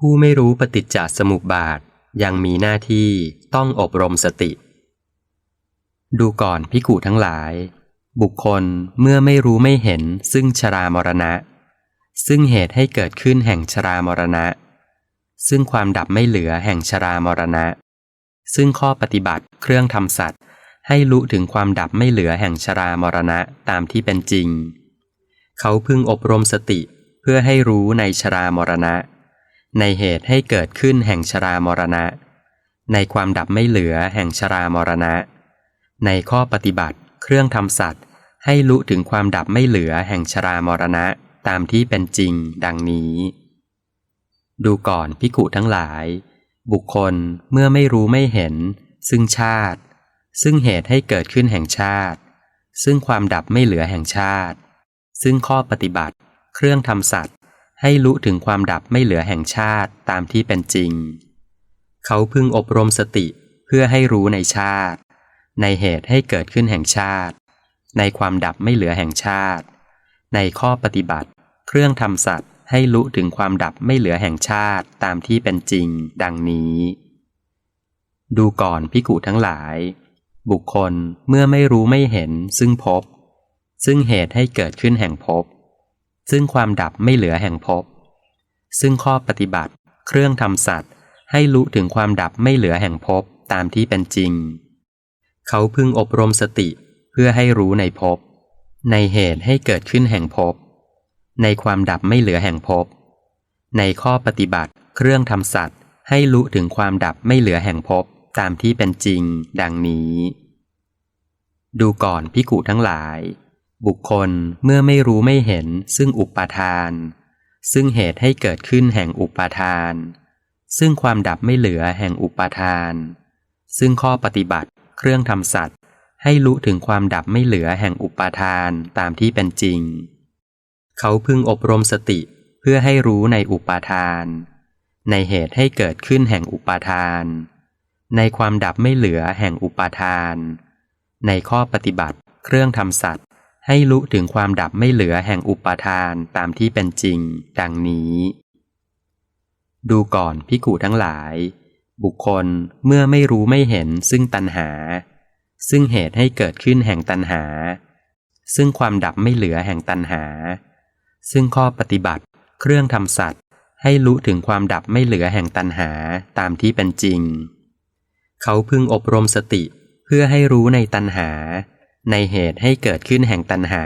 ผู้ไม่รู้ปฏิจจสมุปบาทยังมีหน้าที่ต้องอบรมสติ ดูก่อนพิกูทั้งหลาย บุคคลเมื่อไม่รู้ไม่เห็นซึ่งชรามรณะ ซึ่งเหตุให้เกิดขึ้นแห่งชรามรณะ ซึ่งความดับไม่เหลือแห่งชรามรณะ ซึ่งข้อปฏิบัติเครื่องทำสัตว์ ให้รู้ถึงความดับไม่เหลือแห่งชรามรณะตามที่เป็นจริง เขาพึงอบรมสติเพื่อให้รู้ในชรามรณะ ในเหตุให้เกิดขึ้นแห่งชรามรณะ ในความดับไม่เหลือแห่งชรามรณะ ในข้อปฏิบัติเครื่องทำสัตว์ ให้รู้ถึงความดับไม่เหลือแห่งชรามรณะตามที่เป็นจริงดังนี้ ดูก่อนพิกุทั้งหลาย บุคคลเมื่อไม่รู้ไม่เห็น ซึ่งชาติ ซึ่งเหตุให้เกิดขึ้นแห่งชาติ ซึ่งความดับไม่เหลือแห่งชาติ ซึ่งข้อปฏิบัติ เครื่องทำสัตว์ ให้รู้ถึงความดับไม่เหลือแห่งชาติตามที่เป็นจริง เขาพึงอบรมสติเพื่อให้รู้ในชาติ ในเหตุให้เกิดขึ้นแห่งชาติ ในความดับไม่เหลือแห่งชาติ ในข้อปฏิบัติ เครื่องทำสัตว์ให้รู้ถึงความดับไม่เหลือแห่งชาติตามที่เป็นจริง ดังนี้ ดูก่อนพิกุทั้งหลาย บุคคลเมื่อไม่รู้ไม่เห็นซึ่งพบ ซึ่งเหตุให้เกิดขึ้นแห่งพบ ซึ่งความดับไม่เหลือแห่งพบซึ่งข้อปฏิบัติ เครื่องทำสัตว์ ให้รู้ถึงความดับไม่เหลือแห่งพบตามที่เป็นจริง เขาพึงอบรมสติเพื่อให้รู้ในพบในเหตุให้เกิดขึ้นแห่งพบในความดับไม่เหลือแห่งพบในข้อปฏิบัติ เครื่องทำสัตว์ ให้รู้ถึงความดับไม่เหลือแห่งพบตามที่เป็นจริง ดังนี้ ดูก่อนพิกุทั้งหลาย บุคคลเมื่อไม่รู้ไม่เห็นซึ่งอุปาทาน ซึ่งเหตุให้เกิดขึ้นแห่งอุปาทาน ซึ่งความดับไม่เหลือแห่งอุปาทาน ซึ่งข้อปฏิบัติเครื่องทำสัตว์ ให้รู้ถึงความดับไม่เหลือแห่งอุปาทานตามที่เป็นจริง เขาพึงอบรมสติเพื่อให้รู้ในอุปาทาน ในเหตุให้เกิดขึ้นแห่งอุปาทาน ในความดับไม่เหลือแห่งอุปาทาน ในข้อปฏิบัติเครื่องทำสัตว์ ให้รู้ถึงความดับไม่เหลือแห่งอุปาทานตามที่เป็นจริง ดังนี้ ดูก่อนพิกุทั้งหลาย บุคคลเมื่อไม่รู้ไม่เห็นซึ่งตัณหา ซึ่งเหตุให้เกิดขึ้นแห่งตัณหา ซึ่งความดับไม่เหลือแห่งตัณหา ซึ่งข้อปฏิบัติเครื่องทำสัตว์ ให้รู้ถึงความดับไม่เหลือแห่งตัณหาตามที่เป็นจริง เขาพึงอบรมสติเพื่อให้รู้ในตัณหา ในเหตุให้เกิดขึ้นแห่งตัณหา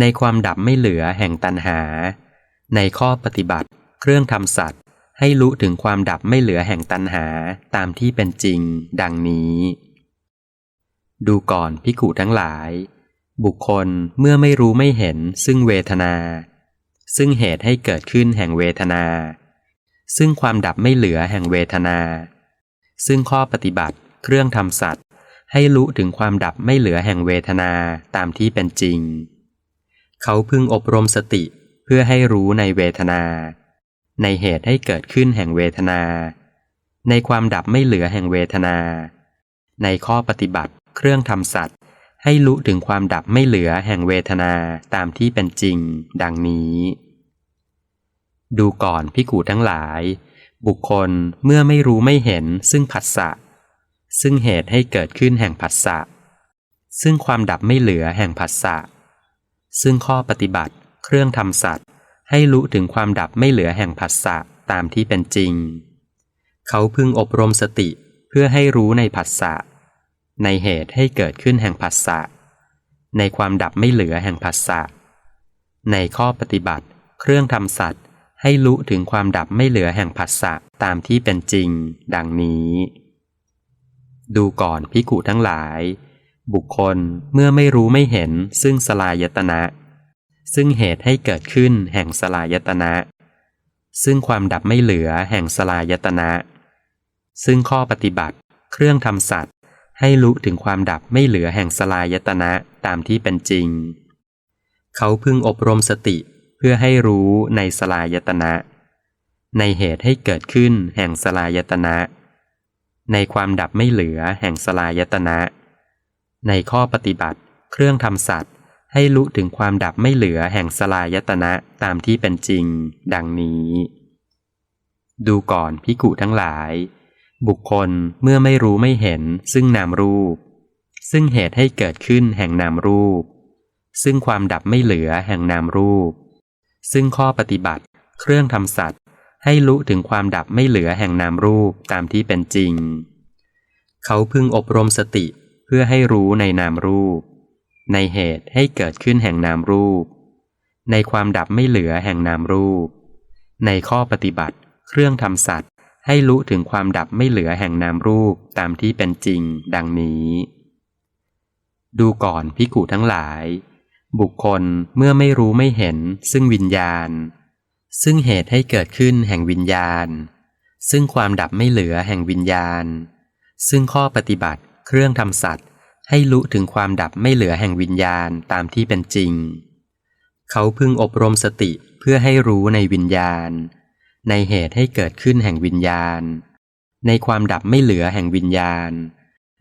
ในความดับไม่เหลือแห่งตัณหา ในข้อปฏิบัติ เครื่องทำสัตว์ ให้รู้ถึงความดับไม่เหลือแห่งตัณหาตามที่เป็นจริง ดังนี้ ดูก่อนพิกุทั้งหลาย บุคคลเมื่อไม่รู้ไม่เห็นซึ่งเวทนา ซึ่งเหตุให้เกิดขึ้นแห่งเวทนา ซึ่งความดับไม่เหลือแห่งเวทนา ซึ่งข้อปฏิบัติ เครื่องทำสัตว์ ให้รู้ถึงความดับไม่เหลือแห่งเวทนาตามที่เป็นจริง เขาพึงอบรมสติเพื่อให้รู้ในเวทนา ในเหตุให้เกิดขึ้นแห่งเวทนา ในความดับไม่เหลือแห่งเวทนา ในข้อปฏิบัติเครื่องทำสัตว์ ให้รู้ถึงความดับไม่เหลือแห่งเวทนาตามที่เป็นจริง ดังนี้ ดูก่อนพิกูทั้งหลาย บุคคลเมื่อไม่รู้ไม่เห็นซึ่งผัสสะ ซึ่งเหตุให้เกิดขึ้นแห่งผัสสะ ซึ่งความดับไม่เหลือแห่งผัสสะ ซึ่งข้อปฏิบัติเครื่องทำสัตว์ ให้รู้ถึงความดับไม่เหลือแห่งผัสสะตามที่เป็นจริง เขาพึงอบรมสติเพื่อให้รู้ในผัสสะ ในเหตุให้เกิดขึ้นแห่งผัสสะ ในความดับไม่เหลือแห่งผัสสะ ในข้อปฏิบัติ เครื่องทำสัตว์ ให้รู้ถึงความดับไม่เหลือแห่งผัสสะตามที่เป็นจริง ดังนี้ ดูก่อนพิกุทั้งหลาย บุคคลเมื่อไม่รู้ไม่เห็นซึ่งสลายตนะ ซึ่งเหตุให้เกิดขึ้นแห่งสลายตนะ ซึ่งความดับไม่เหลือแห่งสลายตนะ ซึ่งข้อปฏิบัติ เครื่องทำสัตว์ ให้รู้ถึงความดับไม่เหลือแห่งสลายตนะตามที่เป็นจริง เขาพึงอบรมสติเพื่อให้รู้ในสลายตนะ ในเหตุให้เกิดขึ้นแห่งสลายตนะ ในความดับไม่เหลือแห่งสลายตนะ ในข้อปฏิบัติ เครื่องทำสัตว์ ให้รู้ถึงความดับไม่เหลือแห่งสลายตนะตามที่เป็นจริง ดังนี้ ดูก่อนพิกุทั้งหลาย บุคคลเมื่อไม่รู้ไม่เห็น ซึ่งนามรูป ซึ่งเหตุให้เกิดขึ้นแห่งนามรูป ซึ่งความดับไม่เหลือแห่งนามรูป ซึ่งข้อปฏิบัติ เครื่องทำสัตว์ ให้รู้ถึงความดับไม่เหลือแห่งนามรูปตามที่เป็นจริง เขาพึงอบรมสติเพื่อให้รู้ในนามรูป ในเหตุให้เกิดขึ้นแห่งนามรูป ในความดับไม่เหลือแห่งนามรูป ในข้อปฏิบัติ เครื่องทำสัตว์ ให้รู้ถึงความดับไม่เหลือแห่งนามรูปตามที่เป็นจริง ดังนี้ ดูก่อนพิกูทั้งหลาย บุคคลเมื่อไม่รู้ไม่เห็นซึ่งวิญญาณ ซึ่งเหตุให้เกิดขึ้นแห่งวิญญาณ ซึ่งความดับไม่เหลือแห่งวิญญาณ ซึ่งข้อปฏิบัติเครื่องทำสัตว์ ให้รู้ถึงความดับไม่เหลือแห่งวิญญาณตามที่เป็นจริง เขาพึงอบรมสติเพื่อให้รู้ในวิญญาณ ในเหตุให้เกิดขึ้นแห่งวิญญาณ ในความดับไม่เหลือแห่งวิญญาณ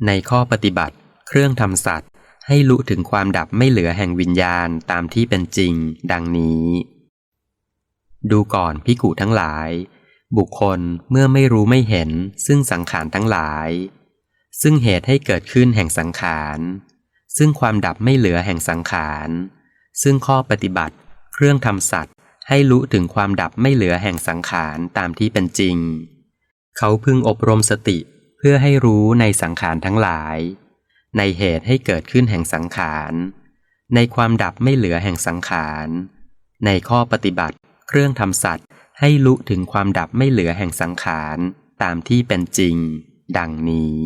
ในข้อปฏิบัติ เครื่องทำสัตว์ ให้รู้ถึงความดับไม่เหลือแห่งวิญญาณตามที่เป็นจริง ดังนี้ ดูก่อนพิกุทั้งหลาย บุคคลเมื่อไม่รู้ไม่เห็นซึ่งสังขารทั้งหลาย ซึ่งเหตุให้เกิดขึ้นแห่งสังขาร ซึ่งความดับไม่เหลือแห่งสังขาร ซึ่งข้อปฏิบัติ เครื่องทำสัตว์ ให้รู้ถึงความดับไม่เหลือแห่งสังขารตามที่เป็นจริง เขาพึงอบรมสติเพื่อให้รู้ในสังขารทั้งหลาย ในเหตุให้เกิดขึ้นแห่งสังขาร ในความดับไม่เหลือแห่งสังขาร ในข้อปฏิบัติ เครื่องทำสัตว์ ให้ลุถึงความดับไม่เหลือแห่งสังขาร ตามที่เป็นจริง ดังนี้